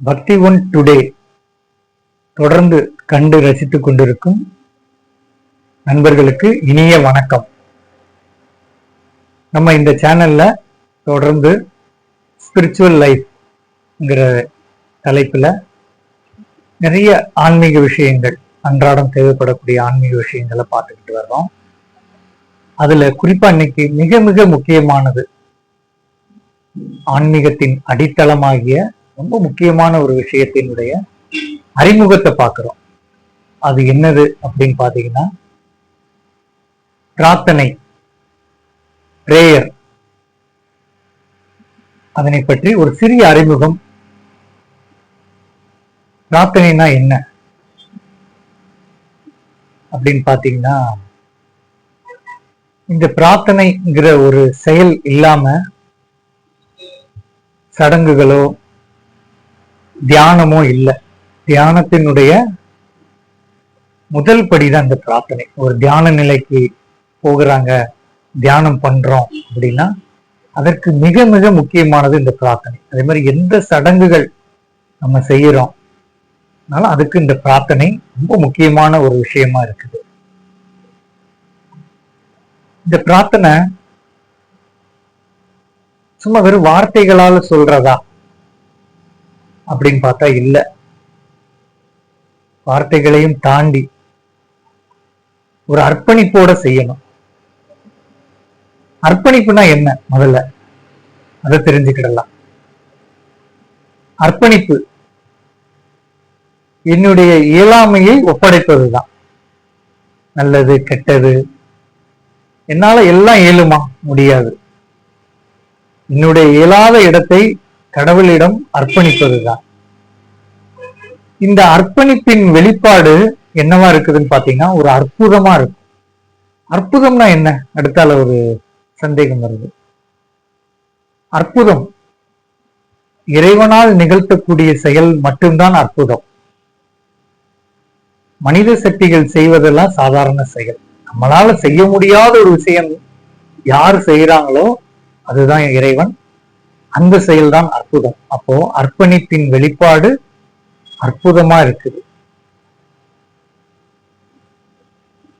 பக்தி one today தொடர்ந்து கண்டு ரசித்துக் கொண்டிருக்கும் நண்பர்களுக்கு இனிய வணக்கம். நம்ம இந்த சேனல்ல தொடர்ந்து ஸ்பிரிச்சுவல் லைஃப்ங்கிற தலைப்புல நிறைய ஆன்மீக விஷயங்கள் அன்றாடம் தேவைப்படக்கூடிய ஆன்மீக விஷயங்களை பார்த்துக்கிட்டு வர்றோம். அதுல குறிப்பா இன்னைக்கு மிக மிக முக்கியமானது ஆன்மீகத்தின் அடித்தளமாகிய ரொம்ப முக்கியமான ஒரு விஷயத்தினுடைய அறிமுகத்தை பார்க்கிறோம். அது என்னது அப்படின்னு பார்த்தீங்கன்னா பிரார்த்தனை பிரேயர் அதனை பற்றி ஒரு சிறிய அறிமுகம். பிரார்த்தனைனா என்ன? அப்படின்னு பார்த்தீங்கன்னா இந்த பிரார்த்தனைங்கிற ஒரு செயல் இல்லாம சடங்குகளோ தியானமோ இல்லை. தியானத்தினுடைய முதல் படிதான் இந்த பிரார்த்தனை. ஒரு தியான நிலைக்கு போகிறாங்க தியானம் பண்றோம் அப்படின்னா அதற்கு மிக மிக முக்கியமானது இந்த பிரார்த்தனை. அதே மாதிரி எந்த சடங்குகள் நம்ம செய்யறோம் அதனால அதுக்கு இந்த பிரார்த்தனை ரொம்ப முக்கியமான ஒரு விஷயமா இருக்குது. இந்த பிரார்த்தனை சும்மா வெறும் வார்த்தைகளால சொல்றதா? அப்படின்னு பார்த்தா இல்ல. வார்த்தைகளையும் தாண்டி ஒரு அர்ப்பணிப்போட செய்யணும். அர்ப்பணிப்புனா என்ன? முதல்ல அதை தெரிஞ்சுக்கிடலாம். அர்ப்பணிப்பு என்னுடைய இயலாமையை ஒப்படைப்பதுதான். நல்லது கெட்டது. என்னால எல்லாம் இயலுமா? முடியாது. என்னுடைய இயலாத இடத்தை கடவுளிடம் அர்ப்பணிப்பதுதான். இந்த அர்ப்பணிப்பின் வெளிப்பாடு என்னவா இருக்குதுன்னு பாத்தீங்கன்னா ஒரு அற்புதமா இருக்கும். அற்புதம்னா என்ன? அடுத்தால ஒரு சந்தேகம் வருது. அற்புதம். இறைவனால் நிகழ்த்தக்கூடிய செயல் மட்டும்தான் அற்புதம். மனித சக்திகள் செய்வதெல்லாம் சாதாரண செயல். நம்மளால செய்ய முடியாத ஒரு விஷயம் யார் செய்யறாங்களோ அதுதான் இறைவன். அந்த செயல்தான் அற்புதம். அப்போ அர்ப்பணிப்பின் வெளிப்பாடு அற்புதமா இருக்குது.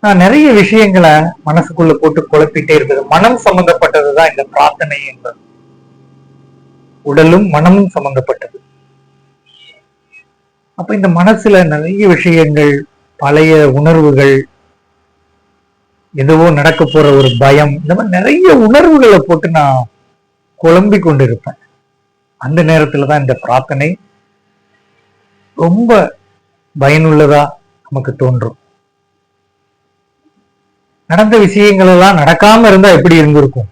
நான் நிறைய விஷயங்களை மனசுக்குள்ள போட்டு குழப்பிட்டே இருக்குது மனம் சம்பந்தப்பட்டதுதான் இந்த பிரார்த்தனை என்பது. உடலும் மனமும் சம்பந்தப்பட்டது. அப்ப இந்த மனசுல நிறைய விஷயங்கள் பழைய உணர்வுகள் எதுவோ நடக்க போற ஒரு பயம் இந்த மாதிரி நிறைய உணர்வுகளை போட்டு நான் குழம்பி கொண்டிருப்பேன் அந்த நேரத்துல தான் இந்த பிரார்த்தனை ரொம்ப பயனுள்ளதா நமக்கு தோன்றும். நடந்த விஷயங்கள் எல்லாம் நடக்காம இருந்தா எப்படி இருந்திருக்கும்?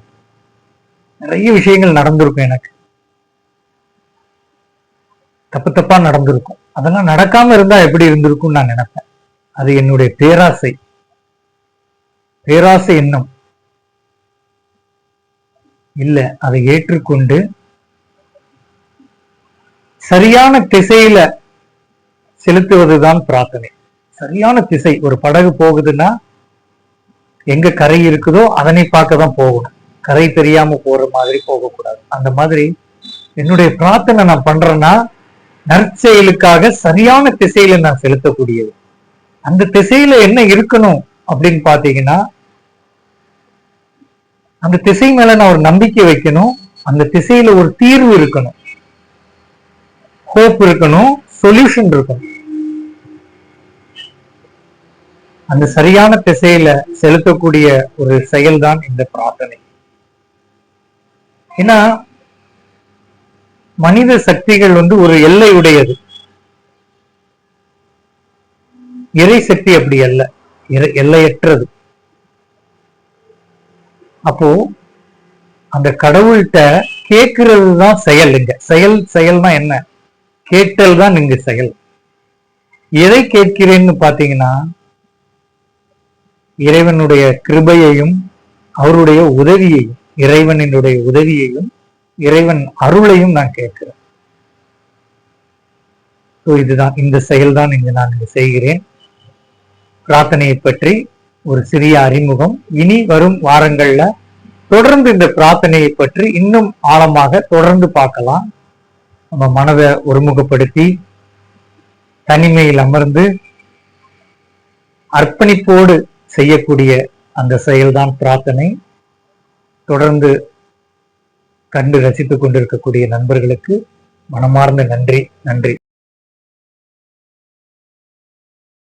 நிறைய விஷயங்கள் நடந்திருக்கும் எனக்கு. தப்பு தப்பா நடந்திருக்கும். அதெல்லாம் நடக்காம இருந்தா எப்படி இருந்திருக்கும் நான் நினைப்பேன். அது என்னுடைய பேராசை. பேராசை எண்ணம். இல்ல அதை ஏற்றுக்கொண்டு சரியான திசையில செலுத்துவதுதான் பிரார்த்தனை. சரியான திசை ஒரு படகு போகுதுன்னா எங்க கரை இருக்குதோ அதனை பார்க்க தான் போகணும். கரை தெரியாம போற மாதிரி போகக்கூடாது. அந்த மாதிரி என்னுடைய பிரார்த்தனை நான் பண்றேன்னா நற்செயலுக்காக சரியான திசையில நான் செலுத்தக்கூடியது. அந்த திசையில என்ன இருக்கணும் அப்படின்னு பாத்தீங்கன்னா அந்த திசை மேல நான் ஒரு நம்பிக்கை வைக்கணும். அந்த திசையில ஒரு தீர்வு இருக்கணும். ஹோப் இருக்கணும். சொல்யூஷன் இருக்கணும். அந்த சரியான திசையில செலுத்தக்கூடிய ஒரு செயல்தான் இந்த பிரார்த்தனை. ஏன்னா மனித சக்திகள் வந்து ஒரு எல்லை உடையது இறை சக்தி அப்படி அல்ல. எல்லையற்றது. அப்போ அந்த கடவுள்கிட்ட கேட்கறது தான் செயல் இங்க. செயல் செயல்னா என்ன? கேட்டல் தான் இங்க செயல். எதை கேட்கிறேன்னு பாத்தீங்கன்னா இறைவனுடைய கிருபையையும் அவருடைய உதவியையும் இறைவனினுடைய உதவியையும் இறைவன் அருளையும் நான் கேட்கிறேன். இதுதான். இந்த செயல்தான் இங்கு நான் இங்கு செய்கிறேன். பிரார்த்தனையை பற்றி ஒரு சிறிய அறிமுகம். இனி வரும் வாரங்கள்ல தொடர்ந்து இந்த பிரார்த்தனையை பற்றி இன்னும் ஆழமாக தொடர்ந்து பார்க்கலாம். நம்ம மனதை ஒருமுகப்படுத்தி தனிமையில் அமர்ந்து அர்ப்பணிப்போடு செய்யக்கூடிய அந்த செயல்தான் பிரார்த்தனை. தொடர்ந்து கண்டு ரசித்துக் கொண்டிருக்கக்கூடிய நண்பர்களுக்கு மனமார்ந்த நன்றி. நன்றி.